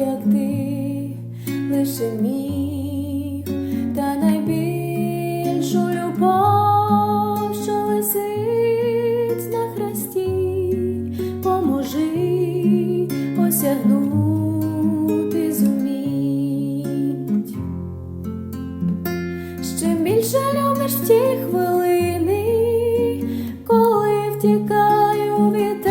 як ти лише міг, та найбільшу любов, що висить на хресті, поможи осягнути зуміть. Ще більше любиш ті хвилини, коли втікаю від.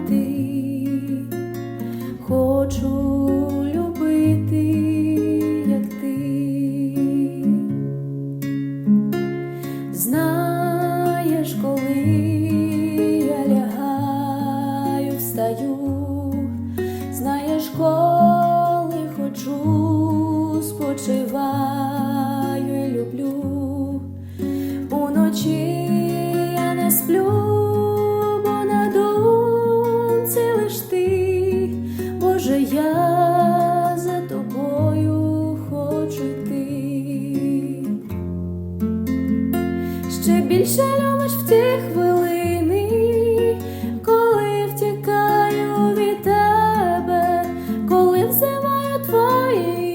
Самоти, хочу любити, як ти. Знаєш, коли я лягаю, встаю, знаєш, коли хочу, спочиваю і люблю. Я за тобою хочу йти. Ще більше любиш в ті хвилини, коли втікаю від тебе, коли взиваю твоє